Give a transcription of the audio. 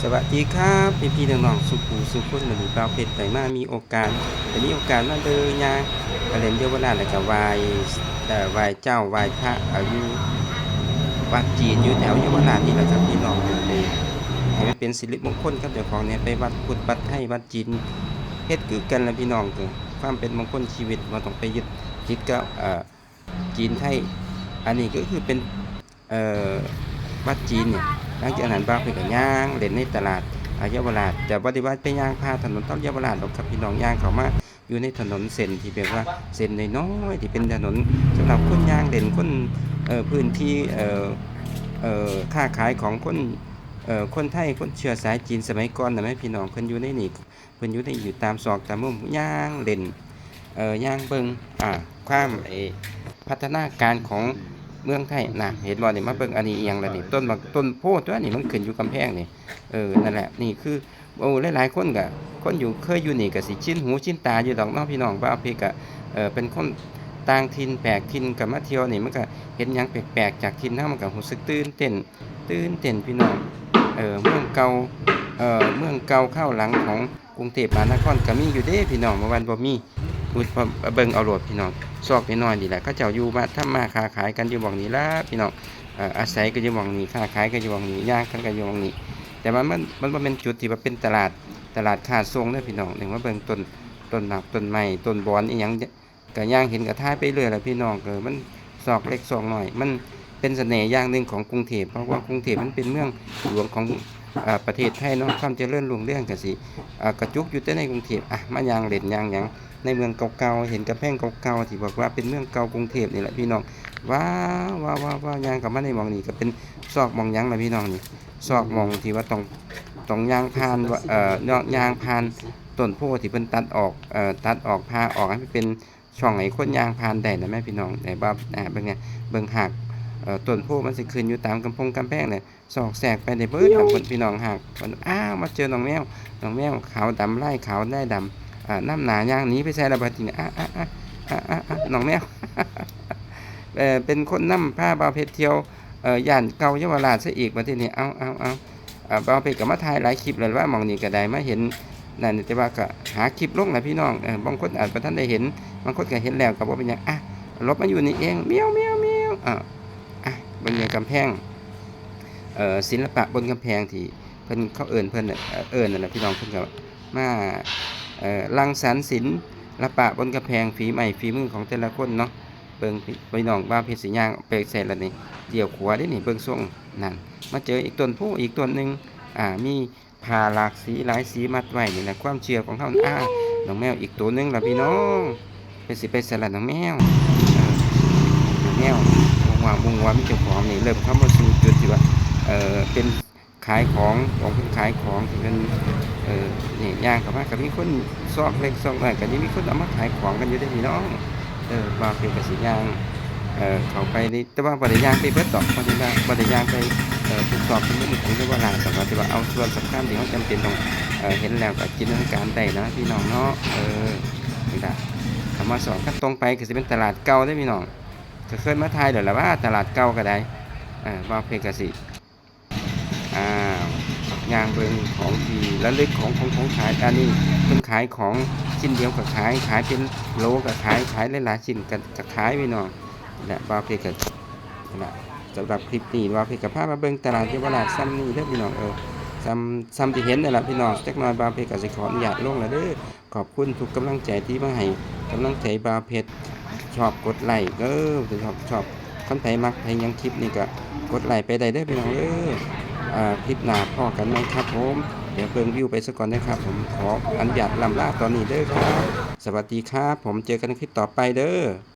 สวัสดีครับพี่พี่น้องๆสุขูสุขคนหรือเปล่าเพชรแต่มามีโอกาสแต่มีโอกาสมาเดินยางกระเล่นเยาวราชแล้วก็วายเอ่วายเจ้าวายพระอายุวัดจีนอยู่แถวเยาวราชนี่แหละครับพี่น้องเลยให้มันเป็นสิริมงคลครับเจ้าของเนี่ยไปวัดพุทธวัดไทยวัดจีนเฮ็ดคือกันละพี่น้องคือความเป็นมงคลชีวิตเราต้องไปยึดยึดกับเออจีนไทยอันนี้ก็คือเป็นเออวัดจีนเนี่ย หลังจากนั้นบ้าวเพิ่นก็ย่างเล่นในตลาดอาเยาวราชแต่บ่ได้ว่าไปย่างพาถนนต้องเยาวราชหรอกครับพี่น้องย่างเข้ามาอยู่ในถนนเส้นที่แบบว่าเส้นน้อยๆที่เป็นถนนสำหรับคนย่างเล่นคนเอ่อพื้นที่เอ่อเอ่อค้าขายของคนเอ่อคนไทยคนเชื้อสายจีนสมัยก่อนน่ะแม่พี่น้องเพิ่นอยู่ในนี่เพิ่นอยู่ในอยู่ตามซอกตามมุมย่างเล่นเอ่อย่างเบิงอ่าความไอ้พัฒนาการของ เมืองไทยนะเห็นบ่นี่มาเบิ่งอันนี้อีหยังล่ะนี่ต้นบักต้นโพธิ์ตัวนี้มันขึ้นอยู่กำแพงนี่เออนั่นแหละนี่คือโอ้หลายๆคนก็คนอยู่เคยอยู่นี่ก็สิชินหูชินตาอยู่ดอกเนาะพี่น้องว่าเอาเพกก็เออเป็นคนต่างถิ่นแปลกถิ่นก็มาเที่ยวนี่มันก็เห็นหยังแปลกๆจากถิ่นเฮามันก็รู้สึกตื่นเต้นตื่นเต้นพี่น้องเออเมืองเก่าเออเมืองเก่าเข้าหลังของกรุงเทพมหานครก็มีอยู่เด้พี่น้องเมื่อวันบ่มี พูดเบิ่งเอาโลดพี่น้องซอกน้อยๆนี่แหละเขาเจ้าอยู่มาทำมาค้าขายกันอยู่หม่องนี้ละพี่น้องอาศัยก็อยู่หม่องนี้ค้าขายก็อยู่หม่องนี้ย่างกันก็อยู่หม่องนี้ แต่ว่ามันมันบ่แม่นจุดที่ว่าเป็นตลาดตลาดค้าส่งเด้อพี่น้องหนึ่งว่าเบิ่งต้นต้นหมากต้นไม้ต้นบอนอีหยังก็ย่างเห็นก็ท้ายไปเรื่อยแหละพี่น้องเออมันซอกเล็กซอกน้อย มันเป็นเสน่ห์อย่างหนึ่งของกรุงเทพเพราะว่ากรุงเทพมันเป็นเมืองหลวงของอประเทศไทยเนาะความเจริญรุ่งเรื่องก็สิกระจุกอยู่แต่ในกรุงเทพอะมาย่างเล่นย่างยัง ในเมืองเก่าๆเห็นกระแพงเก่าๆที่บอกว่าเป็นเมืองเก่ากรุงเทพนี่แหละพี่น้องว้าวว้าวว้าวว้าวยางกลับมาในมองนี่ก็เป็นซอกมองยังละพี่น้องนี่ซอกมองที่ว่าต้องต้องยางพานเอ่อยางพานต้นโพธิ์ที่เพิ่นตัดออกเอ่อตัดออกพาออกให้มันเป็นช่องให้คนยางพานได้นะแม่พี่น้องแต่ว่าอ่าเบิ่งไงเบิ่งหักเอ่อต้นโพธิ์มันสิขึ้นอยู่ตามกำพงกำแพงเนี่ยซอกแสกไปได้เบิดครับพี่น้องหักมันอ้าวมาเจอน้องแมวน้องแมวขาวดำไล่ขาวได้ดำ อ่าน้ำหนาย่างนี้ไปใส่ระเบิดทีนี้อะอะอะอะอะอะน้องแมวเออเป็นคนนำผ้าบาเพชรเที่ยวเอ่อย่านเกาเยาวราชซะอีกมาทีนี้เอาเอาเอาอ่าบาเพชรก็มาถ่ายหลายคลิปเลยว่ามองนี้ก็ได้มาเห็นนั่นแต่ว่าก็หาคลิปลงนะพี่น้องเออบางคนอาจจะท่านได้เห็นบางคนก็เห็นแล้วก็บ่าเป็นหยังอะลบมาอยู่นี่เองเมียวเมียวเมียวอะอะบนกำแพงเอ่อศิลปะบนกำแพงที่เพิ่นเขาเอิ้นเพิ่นน่ะเอ่อเอิ้นนั่นแหละพี่น้องเพิ่นก็มา รังสรรศิลป์ละปะบนกระแพงฝีใหม่ฝีมือของแต่ละคนเนาะเบิ่งพี่พี่น้องว่าเพชรสีย่างไปใส่ละนี่เดี่ยวขวาได้นี่เบิ่งส่งนั่นมาเจออีกต้นผู้อีกต้นหนึ่งอ่ามีผ่าหลากสีหลายสีมัดไว้นี่แหละความเชื่อของเขาอ่าน้องแมวอีกตัวหนึงล่ะพี่น้องไปสิไปใส่ละน้องแมวน้องแมววงว่าบุงว่ามีเจ้าของนี่เริ่มเข้ามาสู่จุดที่ว่าเออเป็นขายของของเพิ่นขายของที่เป็นเออ ย่างกับว่ากับมีคนซอกเล็กซอกน้อยกับนี้มีคนเอามาขายของกันอยู่ได้พี่น้องเออว่าเป็นกสิย่างเออเขาไปนี่แต่ว่าบริยางไปเบิดดอกบริยางบริยางไปเออทุกสอบทุกมุมของเรียกว่าหลางแต่ว่าที่ว่าเอาส่วนสำคัญที่เขาจำเป็นต้องเออเห็นแล้วก็จินตนาการได้นะพี่น้องเนาะเออนี่ละคำว่าสอนขั้นตรงไปก็จะเป็นตลาดเก่าได้พี่น้องก็เคยมาทายเดี๋ยวละว่าตลาดเก่าก็ได้เออว่าเพกสิอ่า ยางเบิงของที่ระเลึกของของของขายอันนี้เพิ่นขายของชิ้นเดียวกับขายขายเป็นโลกับขายขายหลายๆชิ้นกับกับขายพี่น้องและบาเพกับนะสำหรับคลิปนี้บาเพกับพามาเบิ่งตลาดเยาวราชซ้ำนี่เด้อพี่น้องเออซ้ำซ้ำที่เห็นนั่นแหละพี่น้องจักหน่อยบาเพกับสิขออนุญาตลงแล้วเด้อขอบคุณทุกกำลังใจที่มาให้กำลังใจบาเพชรชอบกดไลค์เด้อชอบชอบคนไผมักไผยังคลิปนี่ก็กดไลค์ไปได้เด้อพี่น้องเด้ออ คลิปหน้าพ่อกันไหมครับผม เดี๋ยวเพิ่งวิวไปสักก่อนนะครับ ผมขออนุญาตลำลาตอนนี้เด้อครับ สวัสดีครับ ผมเจอกันคลิปต่อไปเด้อ